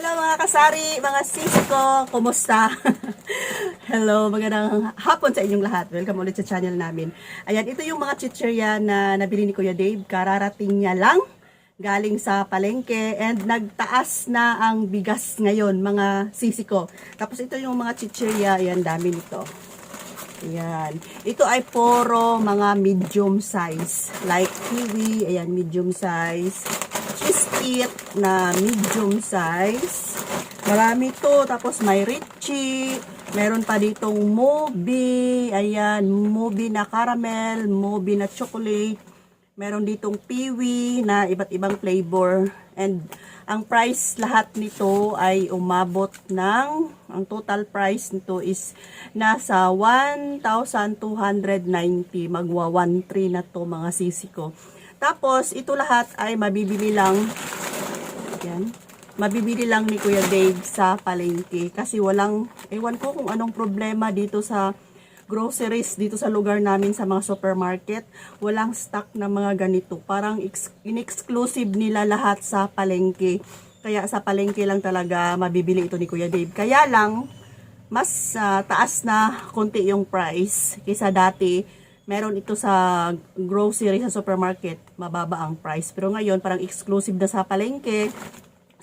Hello mga kasari, mga sis ko, kumusta? Hello, magandang hapon sa inyong lahat. Welcome ulit sa channel namin. Ayan, ito yung mga chichirya na nabili ni Kuya Dave. Kararating niya lang galing sa palengke and nagtaas na ang bigas ngayon, mga sisi ko. Tapos ito yung mga chichirya, ayan, dami nito. Ayan. Ito ay puro mga medium size. Like kiwi, ayan, medium size. Cheese na medium size. Marami to. Tapos may Richie. Meron pa ditong Moby. Ayan, Moby na caramel, Moby na chocolate. Meron ditong Piwi na iba't ibang flavor. And ang price lahat nito ay umabot ng, ang total price nito is nasa 1,290. Magwa 1,3 na to mga sisi ko. Tapos, ito lahat ay mabibili lang, yan, mabibili lang ni Kuya Dave sa palengke. Kasi walang, ewan ko kung anong problema dito sa groceries dito sa lugar namin sa mga supermarket, walang stock na mga ganito. Parang ex- in-exclusive nila lahat sa palengke. Kaya sa palengke lang talaga mabibili ito ni Kuya Dave. Kaya lang, mas ah, taas na konti yung price kaysa dati. Meron ito sa grocery sa supermarket, mababa ang price. Pero ngayon, parang exclusive na sa palengke.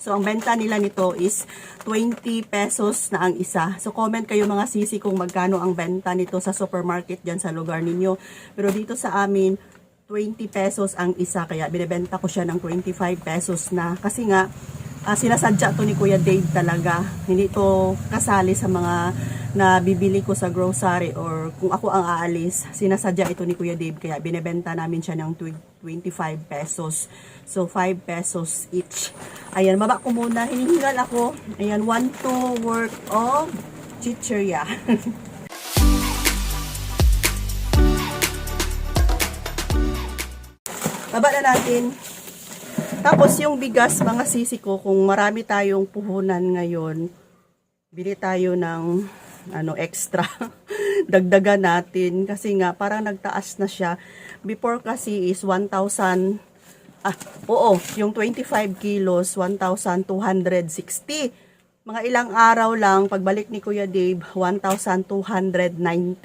So, ang benta nila nito is 20 pesos na ang isa. So, comment kayo mga sisi kung magkano ang benta nito sa supermarket dyan sa lugar ninyo. Pero dito sa amin, 20 pesos ang isa. Kaya binibenta ko siya ng 25 pesos na. Kasi nga, ah, sinasadya to ni Kuya Dave talaga. Hindi to kasali sa mga na bibili ko sa grocery or kung ako ang aalis, sinasadya ito ni Kuya Dave. Kaya binibenta namin siya ng 25 pesos. So, 5 pesos each. Ayan, baba ko muna. Hinihingal ako. Ayan, 1 2 worth of chichirya. baba na natin. Tapos yung bigas, mga sisi ko, kung marami tayong puhunan ngayon, bili tayo ng ano extra. Dagdagan natin kasi nga parang nagtaas na siya. Before kasi is 1,000 ah, oo, yung 25 kilos 1,260. Mga ilang araw lang pagbalik ni Kuya Dave 1,290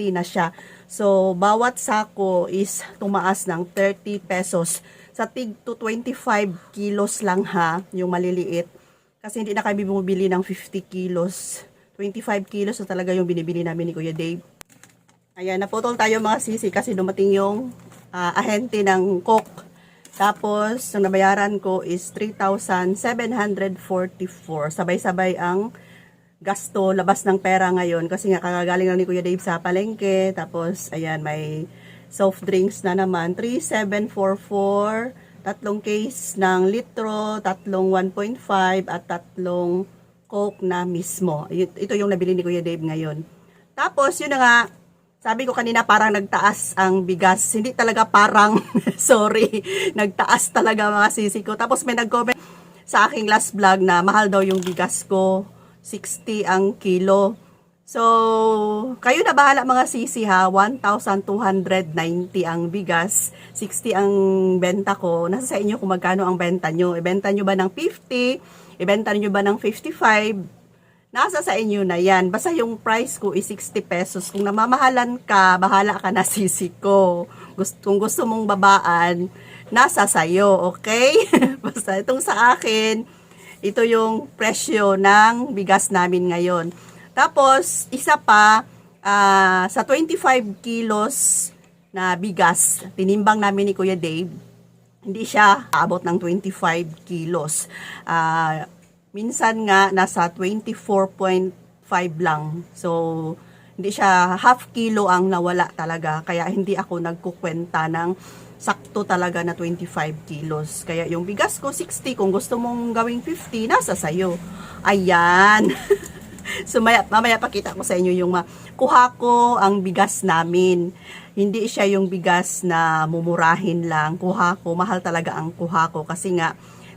na siya. So bawat sako is tumaas ng 30 pesos. Sa tig to 25 kilos lang ha, yung maliliit. Kasi hindi na kami bumibili ng 50 kilos. 25 kilos na talaga yung binibili namin ni Kuya Dave. Ayan, naputol tayo mga sisi kasi dumating yung ah, ahente ng Coke. Tapos, yung nabayaran ko is 3,744. Sabay-sabay ang gasto, labas ng pera ngayon. Kasi nga, kagagaling lang ni Kuya Dave sa palengke. Tapos, ayan, may soft drinks na naman. 3,744. Tatlong case ng litro, tatlong 1.5, at tatlong Coke na mismo. Ito yung nabili ni Kuya Dave ngayon. Tapos, yun na nga, sabi ko kanina parang nagtaas ang bigas. Hindi talaga parang, sorry, nagtaas talaga mga sisi ko. Tapos may nag-comment sa aking last vlog na mahal daw yung bigas ko. 60 ang kilo. So, kayo na bahala mga sisi ha. 1,290 ang bigas. 60 ang benta ko. Nasa sa inyo kung magkano ang benta nyo. Ibenta nyo ba ng 50? Ibenta nyo ba ng 55? Nasa sa inyo na yan. Basta yung price ko is 60 pesos. Kung namamahalan ka, bahala ka na sisi ko. Gusto, kung gusto mong babaan, nasa sayo, okay? Basta itong sa akin, ito yung presyo ng bigas namin ngayon. Tapos, isa pa, ah, sa 25 kilos na bigas, tinimbang namin ni Kuya Dave, hindi siya abot ng 25 kilos. Ah, minsan nga nasa 24.5 lang. So, hindi siya half kilo ang nawala talaga. Kaya hindi ako nagkukwenta ng sakto talaga na 25 kilos. Kaya yung bigas ko 60, kung gusto mong gawing 50, nasa sayo. Ayan. so maya, mamaya pakita ko sa inyo yung ma- kuha ko ang bigas namin. Hindi siya yung bigas na mumurahin lang. Kuha ko, mahal talaga ang kuha ko kasi nga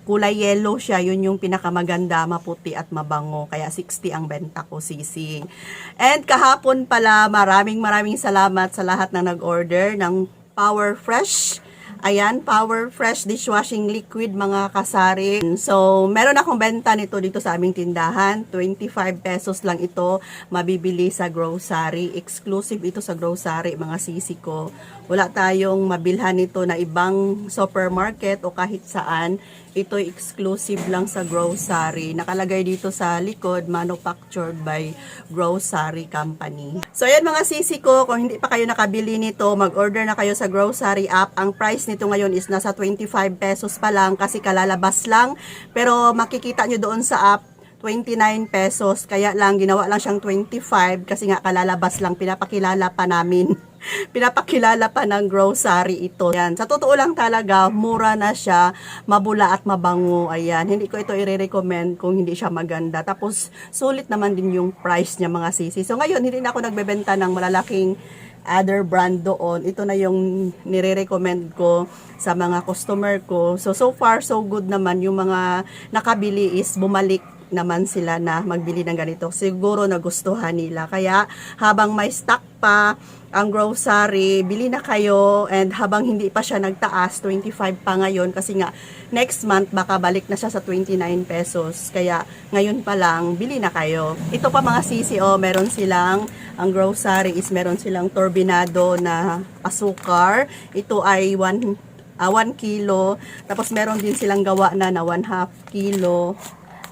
kulay yellow siya, yun yung pinakamaganda, maputi at mabango. Kaya 60 ang benta ko, sising. And kahapon pala, maraming maraming salamat sa lahat na nag-order ng Power Fresh Ayan, Power Fresh Dishwashing Liquid mga kasari. So, meron akong benta nito dito sa aming tindahan. 25 pesos lang ito mabibili sa grocery. Exclusive ito sa grocery mga sisi ko. Wala tayong mabilhan nito na ibang supermarket o kahit saan. Ito exclusive lang sa grocery. Nakalagay dito sa likod, manufactured by grocery company. So, ayan mga sisi ko, kung hindi pa kayo nakabili nito, mag-order na kayo sa grocery app. Ang price nito ngayon is nasa 25 pesos pa lang kasi kalalabas lang. Pero makikita nyo doon sa app, 29 pesos. Kaya lang, ginawa lang siyang 25 kasi nga kalalabas lang, pinapakilala pa namin. pinapakilala pa ng grocery ito. Yan. Sa totoo lang talaga, mura na siya, mabula at mabango. Ayan. Hindi ko ito i-recommend kung hindi siya maganda. Tapos, sulit naman din yung price niya mga sisi. So, ngayon, hindi na ako nagbebenta ng malalaking other brand doon. Ito na yung nire-recommend ko sa mga customer ko. So, so far, so good naman. Yung mga nakabili is bumalik naman sila na magbili ng ganito. Siguro nagustuhan nila. Kaya habang may stock pa ang grocery, bili na kayo and habang hindi pa siya nagtaas, 25 pa ngayon kasi nga next month baka balik na siya sa 29 pesos. Kaya ngayon pa lang, bili na kayo. Ito pa mga sisi, oh, meron silang, ang grocery is meron silang turbinado na asukar. Ito ay 1 ah, 1 kilo. Tapos meron din silang gawa na na 1 half kilo.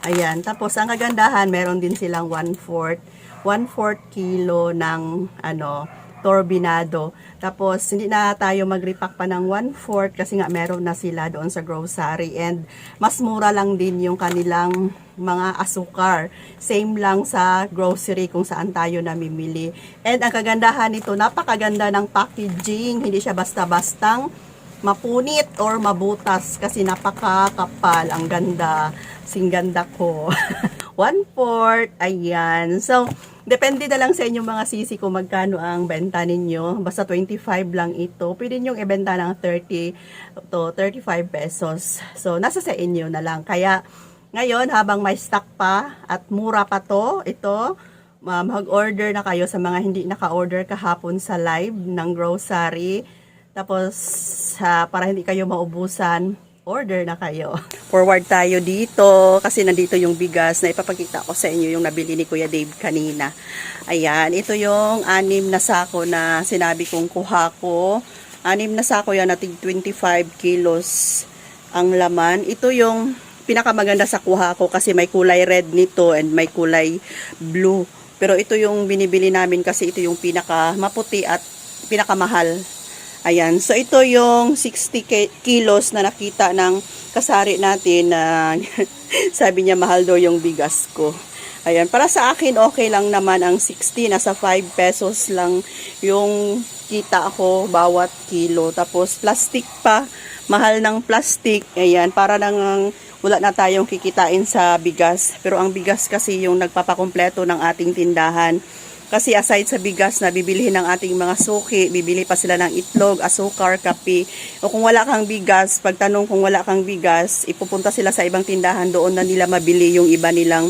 Ayan. Tapos, ang kagandahan, meron din silang 1-4, 1-4 kilo ng, ano, turbinado. Tapos, hindi na tayo mag-repack pa ng 1-4 kasi nga meron na sila doon sa grocery. And, mas mura lang din yung kanilang mga asukar. Same lang sa grocery kung saan tayo namimili. And, ang kagandahan nito, napakaganda ng packaging. Hindi siya basta-bastang mapunit or mabutas kasi napakakapal. Ang ganda. Sing ganda ko. One fourth. Ayan. So, depende na lang sa inyong mga sisi kung magkano ang benta ninyo. Basta 25 lang ito. Pwede nyo ibenta ng 30 to 35 pesos. So, nasa sa inyo na lang. Kaya, ngayon, habang may stock pa at mura pa to, ito, ma- mag-order na kayo sa mga hindi naka-order kahapon sa live ng grocery. Tapos, sa para hindi kayo maubusan, order na kayo. Forward tayo dito kasi nandito yung bigas na ipapakita ko sa inyo yung nabili ni Kuya Dave kanina. Ayan, ito yung anim na sako na sinabi kong kuha ko. Anim na sako yan nating 25 kilos ang laman. Ito yung pinakamaganda sa kuha ko kasi may kulay red nito and may kulay blue. Pero ito yung binibili namin kasi ito yung pinaka maputi at pinakamahal Ayan, so ito yung 60 ki- kilos na nakita ng kasari natin na sabi niya mahal daw yung bigas ko. Ayan, para sa akin okay lang naman ang 60, nasa 5 pesos lang yung kita ako bawat kilo. Tapos plastic pa, mahal ng plastic. Ayan, para nang wala na tayong kikitain sa bigas. Pero ang bigas kasi yung nagpapakumpleto ng ating tindahan. Kasi aside sa bigas na bibilihin ng ating mga suki, bibili pa sila ng itlog, asukar, kape. O kung wala kang bigas, pagtanong kung wala kang bigas, ipupunta sila sa ibang tindahan, doon na nila mabili yung iba nilang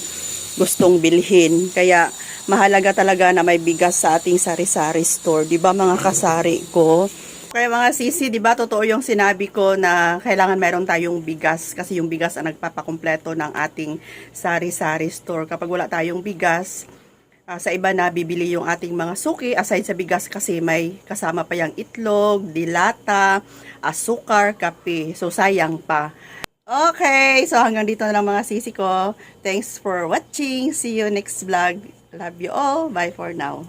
gustong bilhin. Kaya mahalaga talaga na may bigas sa ating sari-sari store. 'Di ba mga kasari ko? Kaya mga sisi, 'di ba totoo yung sinabi ko na kailangan meron tayong bigas kasi yung bigas ang nagpapakumpleto ng ating sari-sari store. Kapag wala tayong bigas, Ah, sa iba na bibili yung ating mga suki aside sa bigas kasi may kasama pa yung itlog, dilata, asukar, kape. So sayang pa. Okay, so hanggang dito na lang mga sisi ko. Thanks for watching. See you next vlog. Love you all. Bye for now.